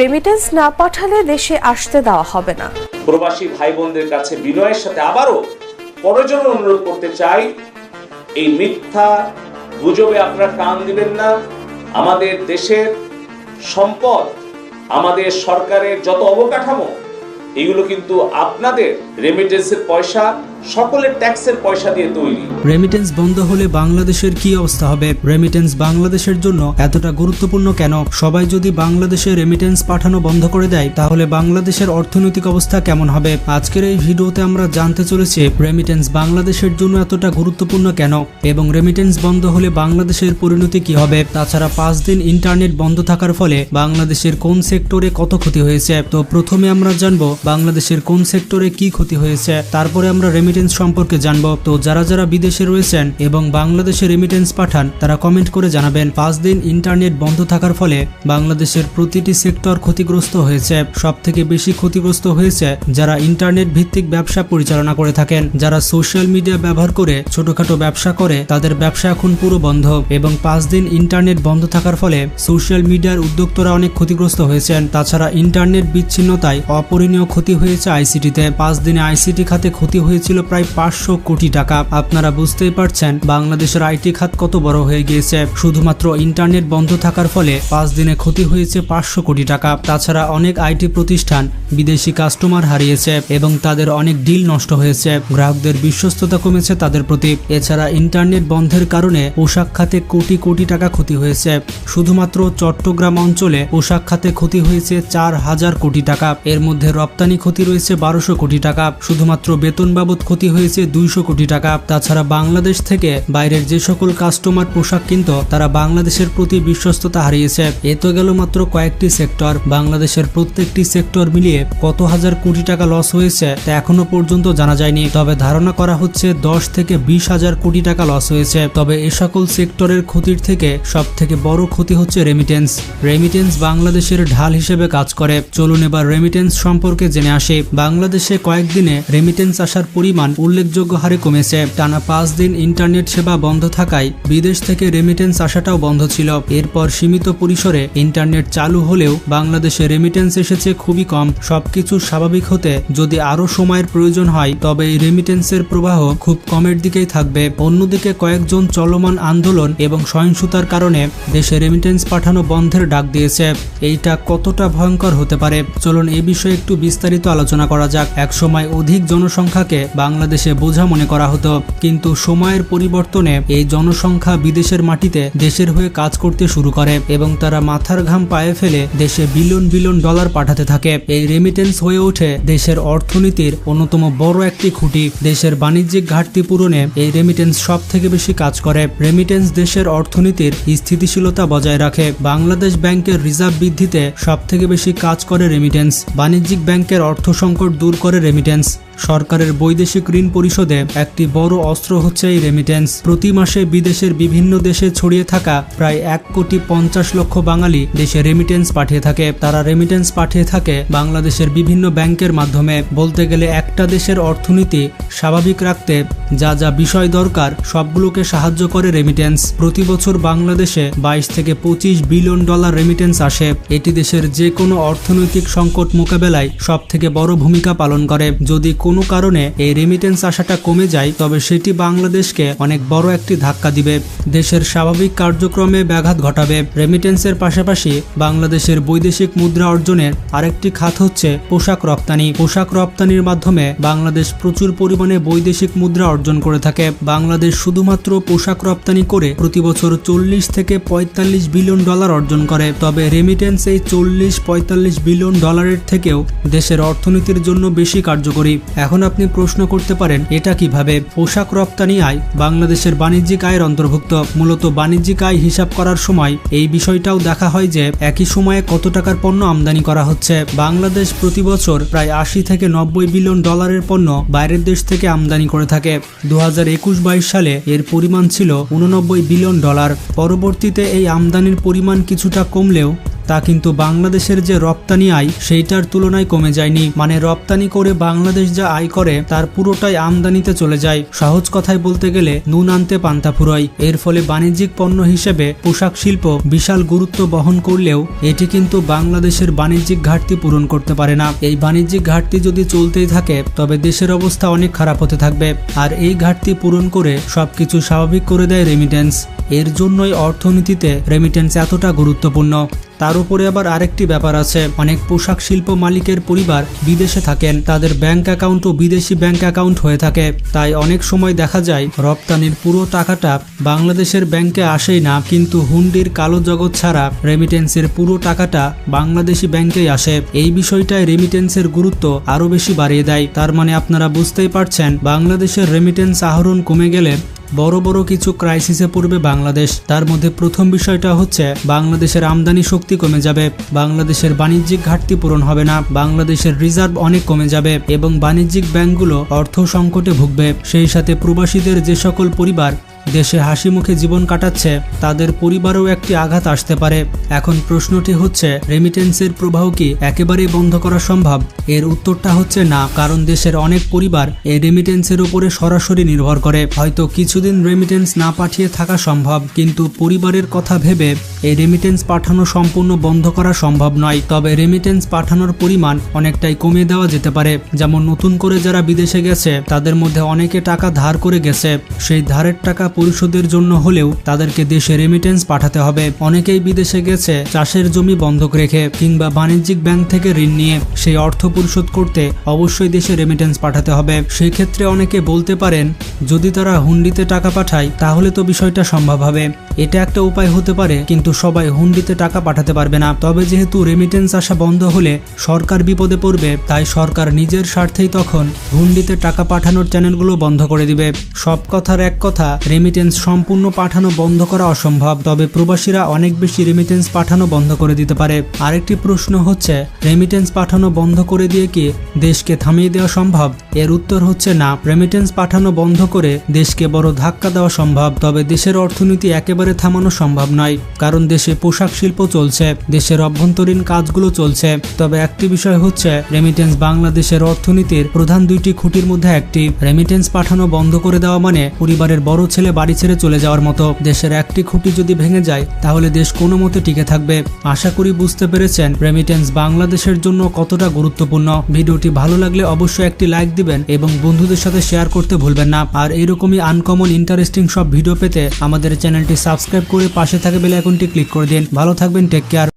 Remittance না পাঠালে দেশে আসতে দেওয়া হবে না। প্রবাসী ভাই বোনদের কাছে বিনয়ের সাথে আবারও পরজনের অনুরোধ করতে চাই, এই মিথ্যা গুজবে আপনারা কান দিবেন না। আমাদের দেশের সম্পদ, আমাদের সরকারের যত অবকাঠামো, এগুলো কিন্তু আপনাদের রেমিটেন্সের পয়সা। সকলের ট্যাক্সের পয়সা দিয়ে তৈরি। রেমিটেন্স বন্ধ হলে বাংলাদেশের কি অবস্থা হবে? রেমিটেন্স বাংলাদেশের জন্য এতটা গুরুত্বপূর্ণ কেন? সবাই যদি বাংলাদেশে রেমিটেন্স পাঠানো বন্ধ করে দেয়, তাহলে বাংলাদেশের অর্থনৈতিক অবস্থা কেমন হবে? আজকের এই ভিডিওতে আমরা জানতে চলেছি রেমিটেন্স বাংলাদেশের জন্য এতটা গুরুত্বপূর্ণ কেন? এবং রেমিটেন্স বন্ধ হলে বাংলাদেশের পরিণতি কি হবে? তাছাড়া পাঁচ দিন ইন্টারনেট বন্ধ থাকার ফলে বাংলাদেশের কোন সেক্টরে কত ক্ষতি হয়েছে? তো প্রথমে আমরা জানব বাংলাদেশের কোন সেক্টরে কি ক্ষতি হয়েছে। তারপরে আমরা রেমিটেন্স সম্পর্কে জানব। তো যারা যারা বিদেশে রয়েছেন এবং বাংলাদেশে রেমিটেন্স পাঠান, তারা কমেন্ট করে জানাবেন। পাঁচ দিন ইন্টারনেট বন্ধ থাকার ফলে বাংলাদেশের প্রতিটি সেক্টর ক্ষতিগ্রস্ত হয়েছে। সব থেকে বেশি ক্ষতিগ্রস্ত হয়েছে যারা ইন্টারনেট ভিত্তিক ব্যবসা পরিচালনা করে থাকেন। যারা সোশ্যাল মিডিয়া ব্যবহার করে ছোটখাটো ব্যবসা করে, তাদের ব্যবসা এখন পুরো বন্ধ। এবং পাঁচ দিন ইন্টারনেট বন্ধ থাকার ফলে সোশ্যাল মিডিয়ার উদ্যোক্তরা অনেক ক্ষতিগ্রস্ত হয়েছেন। তাছাড়া ইন্টারনেট বিচ্ছিন্নতায় অপরিণীয় ক্ষতি হয়েছে আইসিটিতে পাঁচ দিনে আইসিটি খাতে ক্ষতি হয়েছিল প্রায় পাঁচশো কোটি টাকা। আপনারা বুঝতেই পারছেন, বাংলাদেশের আইটি খাত কত বড় হয়ে গিয়েছে। শুধুমাত্র ইন্টারনেট বন্ধ থাকার ফলে পাঁচ দিনে ক্ষতি হয়েছে পাঁচশো কোটি টাকা। তাছাড়া অনেক আইটি প্রতিষ্ঠান বিদেশি কাস্টমার হারিয়েছে এবং তাদের অনেক ডিল নষ্ট হয়েছে। গ্রাহকদের বিশ্বস্ততা কমেছে তাদের প্রতি। এছাড়া ইন্টারনেট বন্ধের কারণে পোশাক খাতে কোটি কোটি টাকা ক্ষতি হয়েছে। শুধুমাত্র চট্টগ্রাম অঞ্চলে পোশাক খাতে ক্ষতি হয়েছে চার হাজার কোটি টাকা। এর মধ্যে রপ্তানি ক্ষতি রয়েছে বারোশো কোটি টাকা। শুধুমাত্র বেতন বাবদ ক্ষতি হয়েছে দুইশো কোটি টাকা। তাছাড়া বাংলাদেশ থেকে বাইরের যে সকল কাস্টমার পোশাক কিনত, তারা বাংলাদেশের প্রতি বিশ্বস্ততা হারিয়েছে। এ তো গেল মাত্র কয়েকটি সেক্টর। বাংলাদেশের প্রত্যেকটি সেক্টর মিলিয়ে কত হাজার কোটি টাকা লস হয়েছে তা এখনও পর্যন্ত জানা যায়নি। তবে ধারণা করা হচ্ছে দশ থেকে বিশ হাজার কোটি টাকা লস হয়েছে। তবে এ সকল সেক্টরের ক্ষতির থেকে সব থেকে বড় ক্ষতি হচ্ছে রেমিটেন্স রেমিটেন্স বাংলাদেশের ঢাল হিসেবে কাজ করে। চলুন এবার রেমিটেন্স সম্পর্কে জেনে আসি। বাংলাদেশে কয়েকদিনে রেমিটেন্স আসার পরিমাণ উল্লেখযোগ্য হারে কমেছে। টানা পাঁচ দিন ইন্টারনেট সেবা বন্ধ থাকায় বিদেশ থেকে রেমিটেন্স আসাটাও বন্ধ ছিল। এরপর সীমিত পরিসরে ইন্টারনেট চালু হলেও বাংলাদেশে রেমিটেন্স এসেছে খুবই কম। সবকিছু স্বাভাবিক হতে যদি আরও সময়ের প্রয়োজন হয়, তবে এই রেমিটেন্সের প্রবাহ খুব কমের দিকেই থাকবে। অন্যদিকে কয়েকজন চলমান আন্দোলন এবং সহিংসতার কারণে দেশে রেমিটেন্স পাঠানো বন্ধের ডাক দিয়েছে। এইটা কতটা ভয়ঙ্কর হতে পারে? চলুন এই বিষয়ে একটু বিস্তারিত আলোচনা করা যাক। একসময় অধিক জনসংখ্যাকে বাংলাদেশে বোঝা মনে করা হতো, কিন্তু সময়ের পরিবর্তনে এই জনসংখ্যা বিদেশের মাটিতে দেশের হয়ে কাজ করতে শুরু করে এবং তারা মাথার ঘাম পায়ে ফেলে দেশে বিলিয়ন বিলিয়ন ডলার পাঠাতে থাকে। এই রেমিটেন্স হয়ে ওঠে দেশের অর্থনীতির অন্যতম বড় একটি খুঁটি। দেশের বাণিজ্যিক ঘাটতি পূরণে এই রেমিটেন্স সব থেকে বেশি কাজ করে। রেমিটেন্স দেশের অর্থনীতির স্থিতিশীলতা বজায় রাখে। বাংলাদেশ ব্যাংকের রিজার্ভ বৃদ্ধিতে সব থেকে বেশি কাজ করে রেমিটেন্স বাণিজ্যিক ব্যাংকের অর্থ সংকট দূর করে রেমিটেন্স সরকারের বৈদেশিক ঋণ পরিশোধে একটি বড় অস্ত্র হচ্ছে এই রেমিটেন্স প্রতি মাসে বিদেশের বিভিন্ন দেশে ছড়িয়ে থাকা প্রায় এক কোটি পঞ্চাশ লক্ষ বাঙালি দেশে রেমিটেন্স পাঠিয়ে থাকে। তারা রেমিটেন্স পাঠিয়ে থাকে বাংলাদেশের বিভিন্ন ব্যাংকের মাধ্যমে। বলতে গেলে একটা দেশের অর্থনীতি স্বাভাবিক রাখতে যা যা বিষয় দরকার, সবগুলোকে সাহায্য করে রেমিটেন্স প্রতি বছর বাংলাদেশে বাইশ থেকে পঁচিশ বিলিয়ন ডলার রেমিটেন্স আসে। এটি দেশের যে কোনো অর্থনৈতিক সংকট মোকাবেলায় সব থেকে বড় ভূমিকা পালন করে। যদি কোনো কারণে এই রেমিটেন্স আসাটা কমে যায়, তবে সেটি বাংলাদেশকে অনেক বড় একটি ধাক্কা দিবে। দেশের স্বাভাবিক কার্যক্রমে ব্যাঘাত ঘটাবে। রেমিটেন্সের পাশাপাশি বাংলাদেশের বৈদেশিক মুদ্রা অর্জনের আরেকটি খাত হচ্ছে পোশাক রপ্তানি। পোশাক রপ্তানির মাধ্যমে বাংলাদেশ প্রচুর পরিমাণে বৈদেশিক মুদ্রা অর্জন করে থাকে। বাংলাদেশ শুধুমাত্র পোশাক রপ্তানি করে প্রতি বছর চল্লিশ থেকে পঁয়তাল্লিশ বিলিয়ন ডলার অর্জন করে, তবে রেমিটেন্স এই চল্লিশ পঁয়তাল্লিশ বিলিয়ন ডলারের থেকেও দেশের অর্থনীতির জন্য বেশি কার্যকরী। এখন আপনি প্রশ্ন করতে পারেন, এটা কীভাবে? পোশাক রপ্তানি আয়, বাংলাদেশের বাণিজ্যিক আয়ের অন্তর্ভুক্ত। মূলত বাণিজ্যিক আয় হিসাব করার সময় এই বিষয়টাও দেখা হয় যে, একই সময়ে কত টাকার পণ্য আমদানি করা হচ্ছে। বাংলাদেশ প্রতি বছর প্রায় আশি থেকে নব্বই বিলিয়ন ডলারের পণ্য বাইরের দেশ থেকে আমদানি করে থাকে। দু হাজার একুশ বাইশ সালে এর পরিমাণ ছিল উননব্বই বিলিয়ন ডলার। পরবর্তীতে এই আমদানির পরিমাণ কিছুটা কমলেও তা কিন্তু বাংলাদেশের যে রপ্তানি আয়, সেইটার তুলনায় কমে যায়নি। মানে রপ্তানি করে বাংলাদেশ যা আয় করে, তার পুরোটাই আমদানিতে চলে যায়। সহজ কথায় বলতে গেলে, নুন আনতে পান্তা ফুরয় এর ফলে বাণিজ্যিক পণ্য হিসেবে পোশাক শিল্প বিশাল গুরুত্ব বহন করলেও, এটি কিন্তু বাংলাদেশের বাণিজ্যিক ঘাটতি পূরণ করতে পারে না। এই বাণিজ্যিক ঘাটতি যদি চলতেই থাকে, তবে দেশের অবস্থা অনেক খারাপ হতে থাকবে। আর এই ঘাটতি পূরণ করে সবকিছু স্বাভাবিক করে দেয় রেমিটেন্স। এর জন্যই অর্থনীতিতে রেমিটেন্স এতটা গুরুত্বপূর্ণ। তার উপরে আবার আরেকটি ব্যাপার আছে। অনেক পোশাক শিল্প মালিকের পরিবার বিদেশে থাকেন। তাদের ব্যাংক অ্যাকাউন্টও বিদেশি ব্যাংক অ্যাকাউন্ট হয়ে থাকে। তাই অনেক সময় দেখা যায়, রপ্তানির পুরো টাকাটা বাংলাদেশের ব্যাংকে আসেই না। কিন্তু হুন্ডির কালো জগৎ ছাড়া রেমিটেন্সের পুরো টাকাটা বাংলাদেশি ব্যাংকেই আসে। এই বিষয়টায় রেমিটেন্সের গুরুত্ব আরও বেশি বাড়িয়ে দেয়। তার মানে আপনারা বুঝতেই পারছেন, বাংলাদেশের রেমিটেন্স আহরণ কমে গেলে বড় বড় কিছু ক্রাইসিসে পড়বে বাংলাদেশ। তার মধ্যে প্রথম বিষয়টা হচ্ছে, বাংলাদেশের আমদানি শক্তি কমে যাবে, বাংলাদেশের বাণিজ্যিক ঘাটতি পূরণ হবে না, বাংলাদেশের রিজার্ভ অনেক কমে যাবে এবং বাণিজ্যিক ব্যাংকগুলো অর্থ সংকটে ভুগবে। সেই সাথে প্রবাসীদের যে সকল পরিবার দেশে হাসি মুখে জীবন কাটাচ্ছে, তাদের পরিবারেও একটি আঘাত আসতে পারে। এখন প্রশ্নটি হচ্ছে রেমিটেন্সের প্রবাহ কি একেবারেই বন্ধ করা সম্ভব? এর উত্তরটা হচ্ছে না, কারণ দেশের অনেক পরিবার এই রেমিটেন্সের উপরে সরাসরি নির্ভর করে। হয়তো কিছুদিন রেমিটেন্স না পাঠিয়ে থাকা সম্ভব, কিন্তু পরিবারের কথা ভেবে এই রেমিটেন্স পাঠানো সম্পূর্ণ বন্ধ করা সম্ভব নয়। তবে রেমিটেন্স পাঠানোর পরিমাণ অনেকটাই কমিয়ে দেওয়া যেতে পারে। যেমন নতুন করে যারা বিদেশে গেছে, তাদের মধ্যে অনেকে টাকা ধার করে গেছে। সেই ধারের টাকা পরিশোধের জন্য হলেও তাদেরকে দেশে রেমিটেন্স পাঠাতে হবে। অনেকেই বিদেশে গেছে, চাষের জমি বন্ধক রেখে কিংবা বাণিজ্যিক ব্যাংক থেকে ঋণ নিয়ে সেই অর্থ পরিশোধ করতে অবশ্যই দেশে রেমিটেন্স পাঠাতে হবে। সেই ক্ষেত্রে অনেকে বলতে পারেন, যদি তারা হুন্ডিতে টাকা পাঠায়, তাহলে তো বিষয়টা সম্ভব হবে। এটা একটা উপায় হতে পারে, কিন্তু সবাই হুন্ডিতে টাকা পাঠাতে পারবে না। তবে যেহেতু রেমিটেন্স আসা বন্ধ হলে সরকার বিপদে পড়বে, তাই সরকার নিজের স্বার্থেই তখন হুন্ডিতে টাকা পাঠানোর চ্যানেলগুলো বন্ধ করে দিবে। সব কথার এক কথা রেমিটেন্স সম্পূর্ণ পাঠানো বন্ধ করা অসম্ভব, তবে প্রবাসীরা অনেক বেশি রেমিটেন্স পাঠানো বন্ধ করে দিতে পারে। আরেকটি প্রশ্ন হচ্ছে রেমিটেন্স পাঠানো বন্ধ করে দিয়ে কি দেশকে থামিয়ে দেওয়া সম্ভব? এর উত্তর হচ্ছে না। রেমিটেন্স পাঠানো বন্ধ করে দেশকে বড় ধাক্কা দেওয়া সম্ভব, তবে দেশের অর্থনীতি একেবারে থামানো সম্ভব নয়, কারণ দেশে পোশাক শিল্প চলছে, দেশের অভ্যন্তরীণ কাজগুলো চলছে। তবে একটি বিষয় হচ্ছে রেমিটেন্স বাংলাদেশের অর্থনীতির প্রধান দুইটি খুঁটির মধ্যে একটি। রেমিটেন্স পাঠানো বন্ধ করে দেওয়া মানে পরিবারের বড় ছেলে বাড়ি ছেড়ে চলে যাওয়ার মতো দেশের একটি খুঁটি যদি ভেঙে যায়, তাহলে দেশ কোনো মতে টিকে থাকবে। আশা করি বুঝতে পেরেছেন রেমিটেন্স বাংলাদেশের জন্য কতটা গুরুত্বপূর্ণ। ভিডিওটি ভালো লাগলে অবশ্যই একটি লাইক দিবেন এবং বন্ধুদের সাথে শেয়ার করতে ভুলবেন না। আর এরকমই আনকমন ইন্টারেস্টিং সব ভিডিও পেতে আমাদের চ্যানেলটি সাবস্ক্রাইব করে পাশে থাকা বেল আইকনটি ক্লিক করে দিন। ভালো থাকবেন টেক কেয়ার